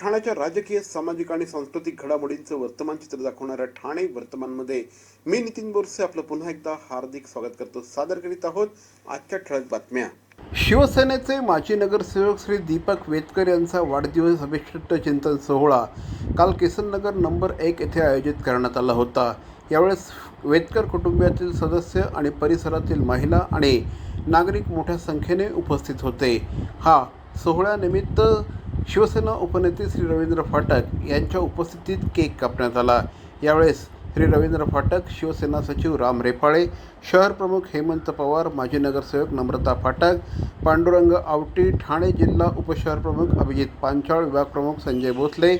ठाण्याच्या राजकीय सामाजिक आणि सांस्कृतिक घडामोडींचं वर्तमान चित्र दाखवणाऱ्या ठाणे वर्तमानमध्ये मी नितीन बोरसे आपलं पुन्हा एकदा हार्दिक स्वागत करतो. सादर करीत आहोत आजच्या ठळक बातम्या. शिवसेनेचे माजी नगरसेवक श्री दीपक वेतकर यांचा वाढदिवस अभिष्ट चिंतन सोहळा काल किसननगर नंबर एक येथे आयोजित करण्यात आला होता. यावेळेस वेतकर कुटुंबियातील सदस्य आणि परिसरातील महिला आणि नागरिक मोठ्या संख्येने उपस्थित होते. हा सोहळ्यानिमित्त शिवसेना उपनेते श्री रवींद्र फाटक यांच्या उपस्थितीत केक कापण्यात आला. यावेळेस श्री रवींद्र फाटक शिवसेना सचिव राम रेपाळे शहर प्रमुख हेमंत पवार माजी नगरसेवक नम्रता फाटक पांडुरंग आवटी ठाणे जिल्हा उपशहर प्रमुख अभिजित पांचाळ विभाग प्रमुख संजय भोसले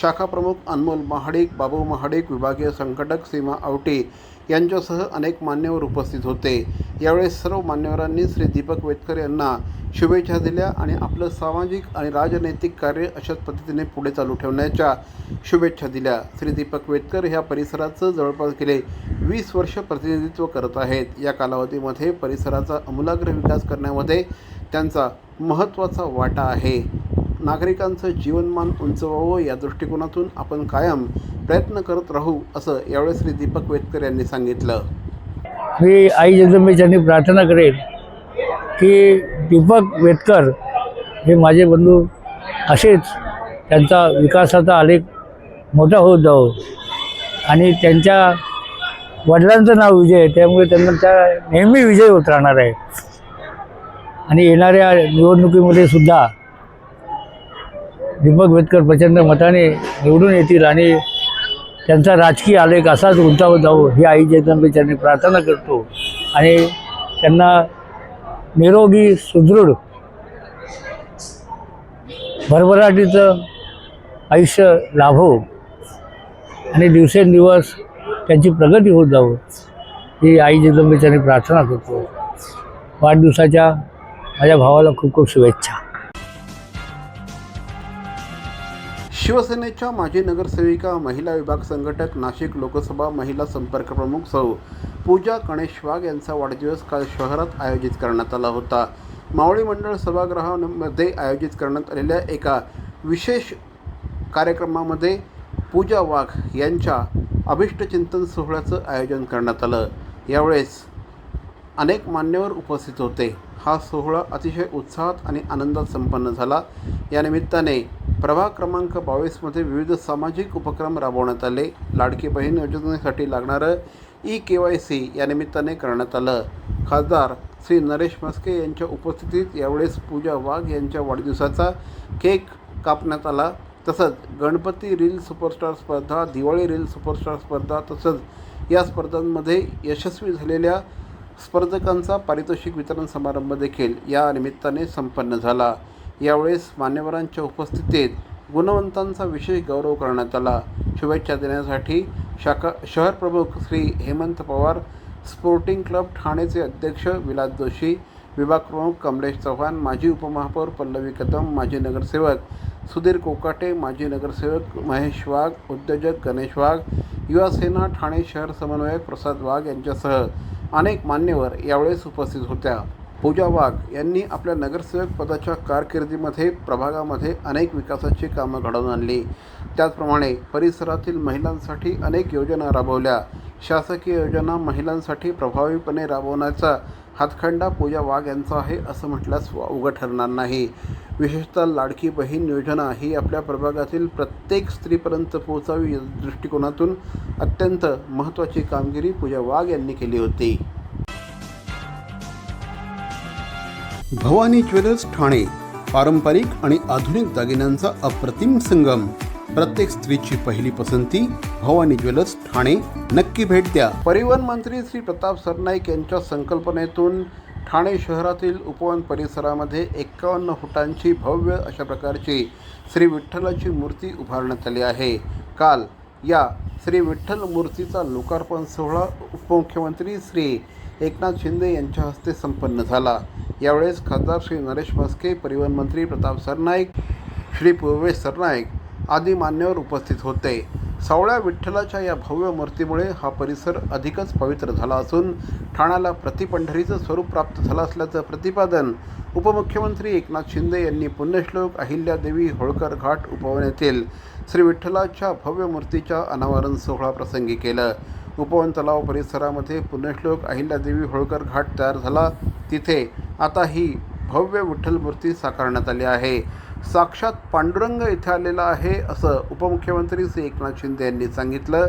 शाखा प्रमुख अनमोल महाडिक बाबू महाडिक विभागीय संघटक सीमा आवटे यांच्यासह अनेक मान्यवर उपस्थित होते. यावेळी सर्व मान्यवरांनी श्री दीपक वेतकर यांना शुभेच्छा दिल्या आणि आपलं सामाजिक आणि राजनैतिक कार्य अशाच पद्धतीने पुढे चालू ठेवण्याच्या शुभेच्छा दिल्या. श्री दीपक वेतकर ह्या परिसराचं जवळपास गेले वीस वर्ष प्रतिनिधित्व करत आहेत. या कालावधीमध्ये परिसराचा आमूलाग्र विकास करण्यामध्ये त्यांचा महत्त्वाचा वाटा आहे. नागरिकांचं जीवनमान उंचवावं या दृष्टिकोनातून आपण कायम प्रयत्न करत राहू असं यावेळी श्री दीपक वेतकर यांनी सांगितलं. मी आई जगदंबेच्यांनी प्रार्थना करेन की दीपक वेतकर हे माझे बंधू असेच त्यांचा विकासाचा आलेख मोठा होत जावो. आणि त्यांच्या वडिलांचं नाव विजय त्यामुळे त्यांना त्या नेहमी विजय होत राहणार आहे. आणि येणाऱ्या निवडणुकीमध्ये सुद्धा दीपक वेदकर प्रचंड मताने निवडून येतील आणि त्यांचा राजकीय आलेख असाच उंचावत जावो ही आई जगदंबेच्यांनी प्रार्थना करतो. आणि त्यांना निरोगी सुदृढ भरभराटीचं आयुष्य लाभो आणि दिवसेंदिवस त्यांची प्रगती होत जावं ही आई जगदंबेच्यांनी प्रार्थना करतो. वाढदिवसाच्या माझ्या भावाला खूप खूप शुभेच्छा. शिवसेनेच्या माजी नगरसेविका महिला विभाग संघटक नाशिक लोकसभा महिला संपर्क प्रमुख सौ. पूजा गणेश वाघ यांचा वाढदिवस काल शहरात आयोजित करण्यात आला होता. मावळी मंडळ सभागृहामध्ये आयोजित करण्यात आलेल्या एका विशेष कार्यक्रमामध्ये पूजा वाघ यांच्या अभिष्टचिंतन सोहळ्याचं आयोजन करण्यात आलं. यावेळेस अनेक मान्यवर उपस्थित होते. हा सोहळा अतिशय उत्साहात आणि आनंदात संपन्न झाला. या निमित्ताने प्रभाग क्रमांक बावीसमध्ये विविध सामाजिक उपक्रम राबवण्यात आले. लाडकी बहीण योजनेसाठी लागणारं ई के वाय सी या निमित्ताने करण्यात आलं. खासदार श्री नरेश म्हस्के यांच्या उपस्थितीत यावेळेस पूजा वाघ यांच्या वाढदिवसाचा केक कापण्यात आला. तसंच गणपती रील सुपरस्टार स्पर्धा दिवाळी रील सुपरस्टार स्पर्धा तसंच या स्पर्धांमध्ये यशस्वी झालेल्या स्पर्धकांचा पारितोषिक वितरण समारंभ देखील या निमित्ताने संपन्न झाला. यावेळेस मान्यवरांच्या उपस्थितीत गुणवंतांचा विशेष गौरव करण्यात आला. शुभेच्छा देण्यासाठी शाखा शहर प्रमुख श्री हेमंत पवार स्पोर्टिंग क्लब ठाणेचे अध्यक्ष विलास जोशी विभाग प्रमुख कमलेश चव्हाण माजी उपमहापौर पल्लवी कदम माजी नगरसेवक सुधीर कोकाटे माजी नगरसेवक महेश वाघ उद्योजक गणेश वाघ युवासेना ठाणे शहर समन्वयक प्रसाद वाघ यांच्यासह अनेक मान्यवर यावेळेस उपस्थित होत्या. पूजा वाघ यांनी आपल्या नगरसेवक पदाच्या कारकिर्दीमध्ये प्रभागामध्ये अनेक विकासाची कामं घडवून आणली. त्याचप्रमाणे परिसरातील महिलांसाठी अनेक योजना राबवल्या. शासकीय योजना महिलांसाठी प्रभावीपणे राबवण्याचा हातखंडा पूजा वाघ यांचा आहे असं म्हटल्यास उघड ठरणार नाही. विशेषतः लाडकी बहीण योजना ही आपल्या प्रभागातील प्रत्येक स्त्रीपर्यंत पोहोचावी दृष्टिकोनातून अत्यंत महत्त्वाची कामगिरी पूजा वाघ यांनी केली होती. भवानी ज्वेलर्स ठाणे पारंपरिक आणि आधुनिक दागिन्यांचा अप्रतिम संगम. प्रत्येक स्त्रीची पहिली पसंती भवानी ज्वेलर्स ठाणे. नक्की भेट द्या. परिवहन मंत्री श्री प्रताप सरनाईक यांच्या संकल्पनेतून ठाणे शहरातील उपवन परिसरामध्ये एक्कावन्न फुटांची भव्य अशा प्रकारची श्री विठ्ठलाची मूर्ती उभारण्यात आली आहे. काल या श्री विठ्ठल मूर्तीचा लोकार्पण सोहळा उपमुख्यमंत्री श्री एकनाथ शिंदे यांच्या हस्ते संपन्न झाला. यावेळेस खासदार श्री नरेश म्हस्के परिवहन मंत्री प्रताप सरनाईक श्री पूर्वेश सरनाईक आदी मान्यवर उपस्थित होते. सावळ्या विठ्ठलाच्या या भव्य मूर्तीमुळे हा परिसर अधिकच पवित्र झाला असून ठाण्याला प्रतिपंढरीचं स्वरूप प्राप्त झालं असल्याचं प्रतिपादन उपमुख्यमंत्री एकनाथ शिंदे यांनी पुण्यश्लोक अहिल्यादेवी होळकर घाट उपवन येथील श्री विठ्ठलाच्या भव्य मूर्तीच्या अनावरण सोहळा प्रसंगी केलं. उपवन तलाव परिसरामध्ये पुण्यश्लोक अहिल्यादेवी होळकर घाट तयार झाला. तिथे आता ही भव्य विठ्ठल मूर्ती साकारण्यात आली आहे. साक्षात पांडुरंग इथे आलेला आहे असं उपमुख्यमंत्री श्री एकनाथ शिंदे यांनी सांगितलं.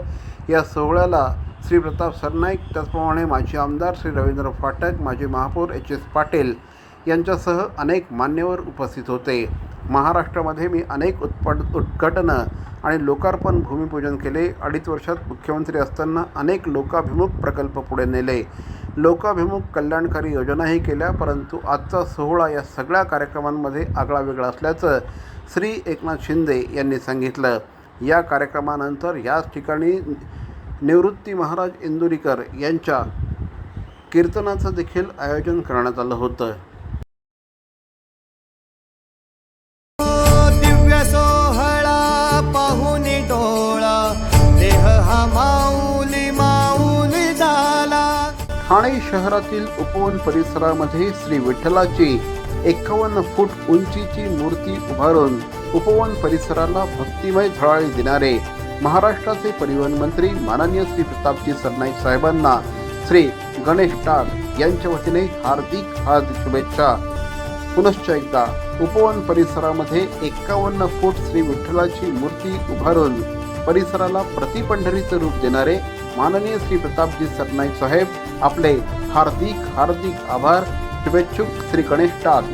या सोहळ्याला श्री प्रताप सरनाईक त्याचप्रमाणे माजी आमदार श्री रवींद्र फाटक माजी महापौर एच एस पाटील यांच्यासह अनेक मान्यवर उपस्थित होते. महाराष्ट्रामध्ये मी अनेक उत्पड उद्घाटनं आणि लोकार्पण भूमिपूजन केले. अडीच वर्षात मुख्यमंत्री असताना अनेक लोकाभिमुख प्रकल्प पुढे नेले. लोकाभिमुख कल्याणकारी योजनाही केल्या परंतु आजचा सोहळा या सगळ्या कार्यक्रमांमध्ये आगळा वेगळा असल्याचं श्री एकनाथ शिंदे यांनी सांगितलं. या कार्यक्रमानंतर याच ठिकाणी निवृत्ती महाराज इंदुरीकर यांच्या कीर्तनाचं देखील आयोजन करण्यात आलं होतं. ठाणे शहरातील उपवन परिसरामध्ये श्री विठ्ठलाची एकावन्न फूट उंचीची मूर्ती उभारून उपवन परिसराला भक्तिमय झळाळी देणारे महाराष्ट्राचे परिवहन मंत्री माननीय श्री प्रतापजी सरनाईक साहेबांना श्री गणेश टाक यांच्या वतीने हार्दिक हार्दिक शुभेच्छा. पुनश्च एकदा उपवन परिसरामध्ये एकावन्न फूट श्री विठ्ठलाची मूर्ती उभारून परिसराला प्रतिपंढरीचं रूप देणारे माननीय श्री प्रतापजी सरनाईक साहेब आपले हार्दिक हार्दिक आभार शुभेच्छुक श्री गणेश टाक.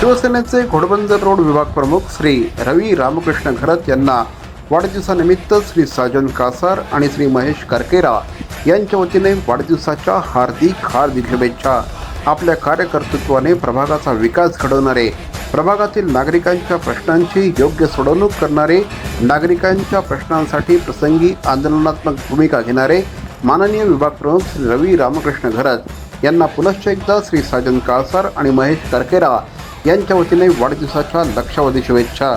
शिवसेनेचे घोडबंदर रोड विभाग प्रमुख श्री रवी रामकृष्ण घरत यांना वाढदिवसानिमित्त श्री साजन कासार आणि श्री महेश करकेरा यांच्या वतीने वाढदिवसाच्या हार्दिक हार्दिक शुभेच्छा. आपल्या कार्यकर्तृत्वाने प्रभागाचा विकास घडवणारे प्रभागातील नागरिकांच्या प्रश्नांची योग्य सोडवणूक करणारे नागरिकांच्या प्रश्नांसाठी प्रसंगी आंदोलनात्मक भूमिका घेणारे माननीय विभाग प्रमुख श्री रवी रामकृष्ण घरत यांना पुनश्च एकदा श्री साजन काळसार आणि महेश करकेरा यांच्या वतीने वाढदिवसाच्या लक्षावधी शुभेच्छा.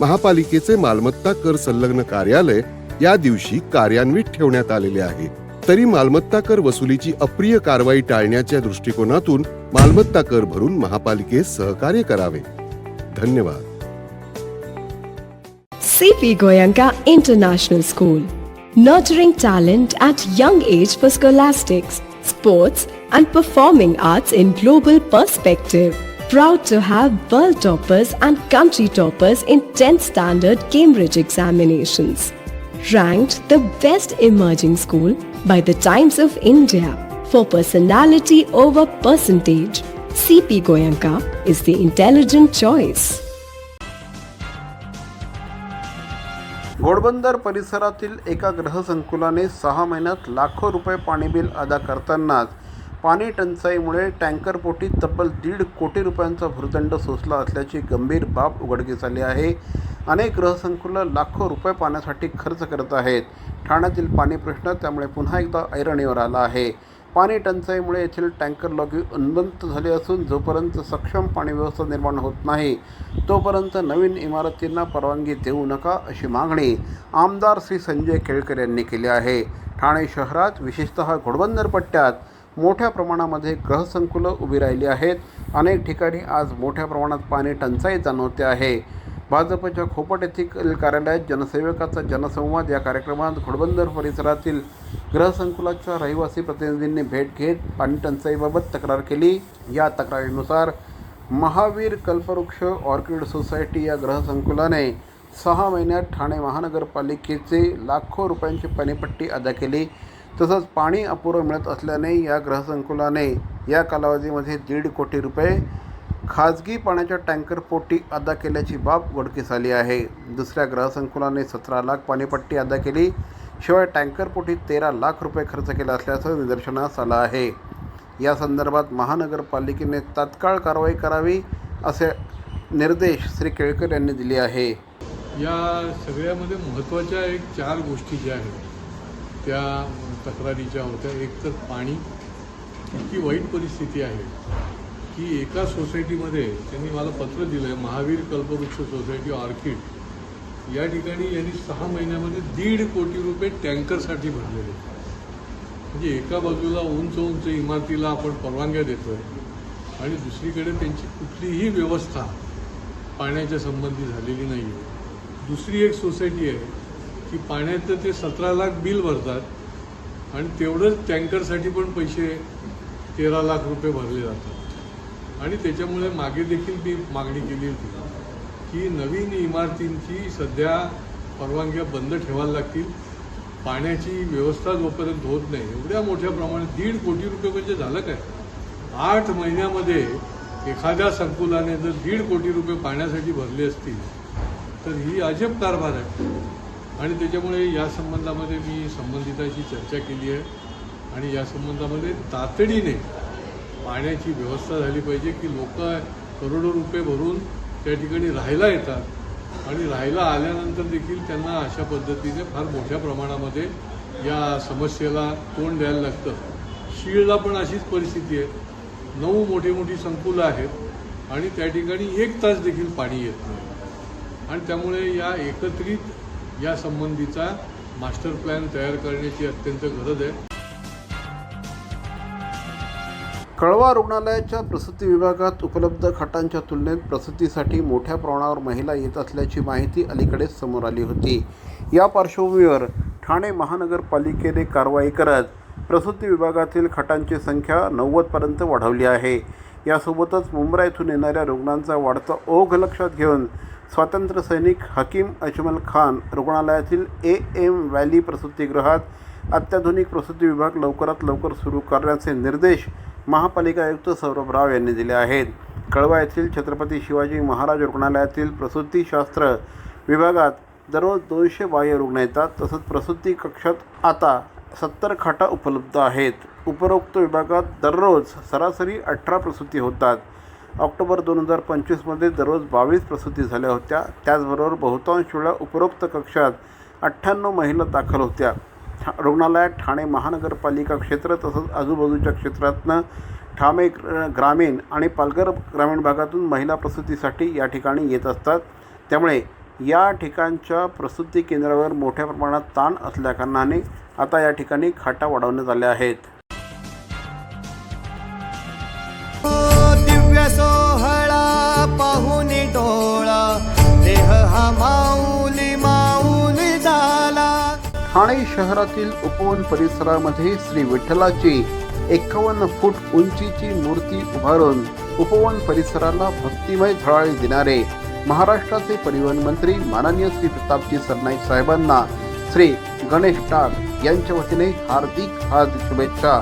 महापालिकेचे मालमत्ता कर संलग्न कार्यालय या दिवशी कार्यान्वित ठेवण्यात आलेले आहे. तरी मालमत्ता कर वसुलीची अप्रिय कारवाई टाळण्याच्या दृष्टिकोनातून मालमत्ता कर भरून महापालिकेस सहकार्य करावे. धन्यवाद. C P Goenka international school nurturing talent at young age for scholastic sports and performing arts in global perspective Proud to have world toppers and country toppers in 10th standard Cambridge examinations. Ranked the best emerging school by the Times of India for personality over percentage. CP Goyanka is the intelligent choice. Ghodbunder परिसरातील एका ग्रहसंकुलाने सहा महिन्यात लाखो रुपये पाणी bill अदा करतानाच पाणी टंचाईमुळे टँकरपोटी तब्बल दीड कोटी रुपयांचा भूर्दंड सोसला असल्याची गंभीर बाब उघडकीस आली आहे. अनेक ग्रहसंकुलं लाखो रुपये पाण्यासाठी खर्च करत आहेत. ठाण्यातील पाणी प्रश्न त्यामुळे पुन्हा एकदा ऐरणीवर आला आहे. पाणी टंचाईमुळे येथील टँकर लॉगी उन्मंत झाले असून जोपर्यंत सक्षम पाणी व्यवस्था निर्माण होत नाही तोपर्यंत नवीन इमारतींना परवानगी देऊ नका अशी मागणी आमदार श्री संजय केळकर यांनी केली आहे. ठाणे शहरात विशेषतः घोडबंदर पट्ट्यात मोठ्या प्रमाणामध्ये ग्रहसंकुलं उभी राहिली आहेत. अनेक ठिकाणी आज मोठ्या प्रमाणात पाणी टंचाई जाणवते आहे. भाजपच्या खोपट येथील कार्यालयात जनसेवकाचा जनसंवाद या कार्यक्रमात घोडबंदर परिसरातील ग्रहसंकुलाच्या रहिवासी प्रतिनिधींनी भेट घेत पाणी टंचाईबाबत तक्रार केली. या तक्रारीनुसार महावीर कल्पवृक्ष ऑर्किड सोसायटी या ग्रहसंकुलाने सहा महिन्यात ठाणे महानगरपालिकेचे लाखो रुपयांची पाणीपट्टी अदा केली. तसंच पाणी अपुरं मिळत असल्याने या ग्रहसंकुलाने या कालावधीमध्ये दीड कोटी रुपये खाजगी पाण्याच्या टँकरपोटी अदा केल्याची बाब उघडकीस आली आहे. दुसऱ्या ग्रहसंकुलाने सतरा लाख पाणीपट्टी अदा केली शिवाय टँकरपोटी तेरा लाख रुपये खर्च केला असल्याचं निदर्शनास आलं आहे. या संदर्भात महानगरपालिकेने तात्काळ कारवाई करावी असे निर्देश श्री केळकर यांनी दिले आहे. या सगळ्यामध्ये महत्त्वाच्या एक चार गोष्टी ज्या आहेत त्या तक्रारीच्या होत्या. एक तर पाणी इतकी वाईट परिस्थिती आहे की एका सोसायटीमध्ये त्यांनी मला पत्र दिलं आहे महावीर कल्पवृक्ष सोसायटी ऑर्किड. या ठिकाणी यांनी सहा महिन्यामध्ये दीड कोटी रुपये टँकरसाठी भरलेले. म्हणजे एका बाजूला उंच उंच इमारतीला आपण परवानग्या देतोय आणि दुसरीकडे त्यांची कुठलीही व्यवस्था पाण्याच्या संबंधी झालेली नाही आहे दुसरी एक सोसायटी आहे की पाण्याचं ते सतरा लाख बिल भरतात आणि तेवढंच टँकरसाठी पण पैसे तेरा लाख रुपये भरले जातात. आणि त्याच्यामुळे मागे देखील मी मागणी केली होती की नवीन इमारतींची सध्या परवानग्या बंद ठेवायला लागतील. पाण्याची व्यवस्था जोपर्यंत होत नाही एवढ्या मोठ्या प्रमाणात दीड कोटी रुपये म्हणजे झालं काय? आठ महिन्यामध्ये एखाद्या संकुलाने जर दीड कोटी रुपये पाण्यासाठी भरले असतील तर ही अजब कारभार आहे. आणि त्याच्यामुळे या संबंधामध्ये मी संबंधिताशी चर्चा केली आहे. आणि या संबंधामध्ये तातडीने पाण्याची व्यवस्था झाली पाहिजे की लोक करोडो रुपये भरून त्या ठिकाणी राहायला येतात. आणि राहायला आल्यानंतर देखील त्यांना अशा पद्धतीने फार मोठ्या प्रमाणामध्ये या समस्येला तोंड द्यायला लागतं. शीळला पण अशीच परिस्थिती आहे. नऊ मोठी मोठी संकुलं आहेत आणि त्या ठिकाणी एक तास देखील पाणी येत नाही. आणि त्यामुळे या एकत्रित या संबंधीचा मास्टर प्लॅन तयार करण्याची अत्यंत गरज आहे. कळवा रुग्णालयाच्या प्रसूती विभागात उपलब्ध खाटांच्या तुलनेत प्रसूतीसाठी मोठ्या प्रमाणावर महिला येत असल्याची माहिती अलीकडेच समोर आली होती. या पार्श्वभूमीवर ठाणे महानगरपालिकेने कारवाई करत प्रसूती विभागातील खाटांची संख्या नव्वदपर्यंत वाढवली आहे. यासोबतच मुंब्रा येथून येणाऱ्या रुग्णांचा वाढता ओघ लक्षात घेऊन स्वातंत्र्य सैनिक हकीम अजमल खान रुग्णालयातील ए एम व्हॅली प्रसूतीगृहात अत्याधुनिक प्रसूती विभाग लवकरात लवकर सुरू करण्याचे निर्देश महापालिका आयुक्त सौरभ राव यांनी दिले आहेत. कळवा येथील छत्रपती शिवाजी महाराज रुग्णालयातील प्रसूतीशास्त्र विभागात दररोज दोनशे बाह्य रुग्ण येतात तसंच प्रसूती कक्षात आता सत्तर खाटा उपलब्ध आहेत. उपरोक्त विभागात दररोज सरासरी अठरा प्रसूती होतात. ऑक्टोबर दोन हजार पंचवीसमध्ये दररोज बावीस प्रसूती झाल्या होत्या. त्याचबरोबर बहुतांश वेळा उपरोक्त कक्षात अठ्ठ्याण्णव महिला दाखल होत्या. ठा रुग्णालयात ठाणे महानगरपालिका क्षेत्र तसंच आजूबाजूच्या क्षेत्रातनं ठाणे ग्रामीण आणि पालघर ग्रामीण भागातून महिला प्रसूतीसाठी या ठिकाणी येत असतात. त्यामुळे या ठिकाणच्या प्रसूती केंद्रावर मोठ्या प्रमाणात ताण असल्याकारणाने आता या ठिकाणी खाटा वाढवण्यात आल्या आहेत. ठाणे शहरातील उपवन परिसरामध्ये श्री विठ्ठलाची एकावन्न फूट उंचीची मूर्ती उभारून उपवन परिसराला भक्तिमय झळाळी देणारे महाराष्ट्राचे परिवहन मंत्री माननीय श्री प्रतापजी सरनाईक साहेबांना श्री गणेश टाक यांच्या वतीने हार्दिक हार्दिक शुभेच्छा.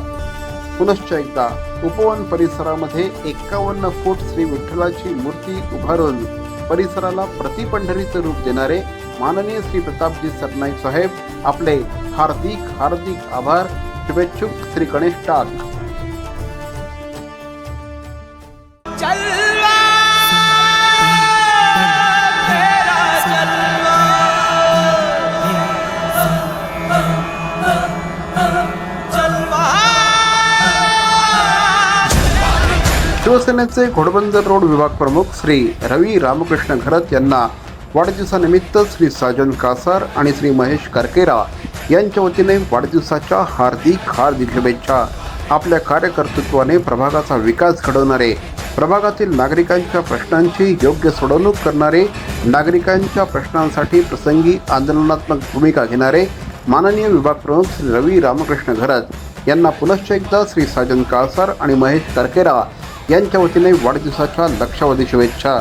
पुनश्च एकदा उपवन परिसरामध्ये एकावन्न फूट श्री विठ्ठलाची मूर्ती उभारून परिसराला प्रतिपंढरीचं रूप देणारे माननीय श्री प्रतापजी सरनाईक साहेब आपले हार्दिक हार्दिक आभार शुभेच्छुक श्री गणेश टाक. शिवसेनेचे घोडबंदर रोड विभाग प्रमुख श्री रवी रामकृष्ण घरत यांना वाढदिवसानिमित्त श्री साजन कासार आणि श्री महेश करकेरा यांच्या वतीने वाढदिवसाच्या हार्दिक हार्दिक शुभेच्छा. आपल्या कार्यकर्तृत्वाने प्रभागाचा विकास घडवणारे प्रभागातील नागरिकांच्या प्रश्नांची योग्य सोडवणूक करणारे नागरिकांच्या प्रश्नांसाठी प्रसंगी आंदोलनात्मक भूमिका घेणारे माननीय विभाग प्रमुख श्री रवी रामकृष्ण घरत यांना पुनश्च एकदा श्री साजन काळसार आणि महेश करकेरा यांच्या वतीने वाढदिवसाच्या लक्षावधी शुभेच्छा.